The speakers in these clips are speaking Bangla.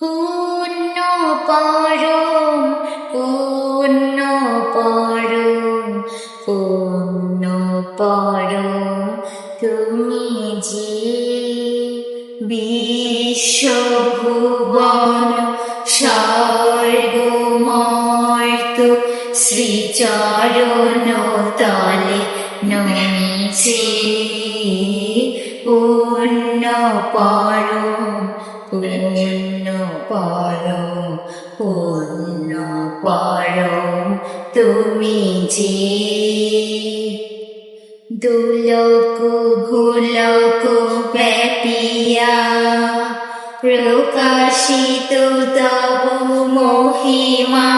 পুণ্য পরম পুণ্য পরম তুমি যে বিশ্বভুবন স্বর্গমর্ত শ্রীচরণ তলে নমিছে পুণ্য পরম পুণ্য পরম পূর্ণ পরম তুমি যে দুলক ভুলক ব্যাপিয়া প্রকাশিত তব মহিমা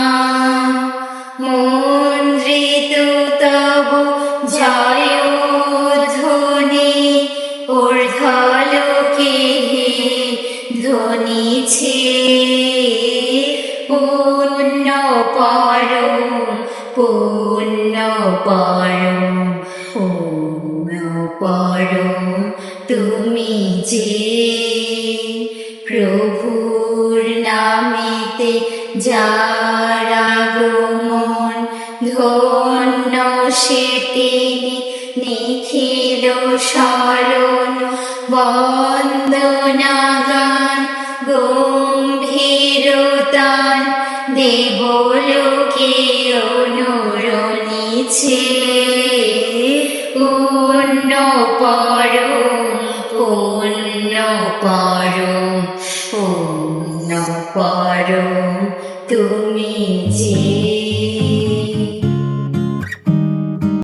মন্দ্রিত তব জয় ধ্বনিছে পুণ্য পরম পুণ্য পরম পুণ্য পরম তুমি যে। প্রভুর নামেতে যারা গমন ধন্য সে তিনি নিখিল শরণ বন্দনা গম্ভীরতান দেবলোকে অনুরণিছে পূর্ণ পরম পূর্ণ পরম পূর্ণ পরম তুমি যে।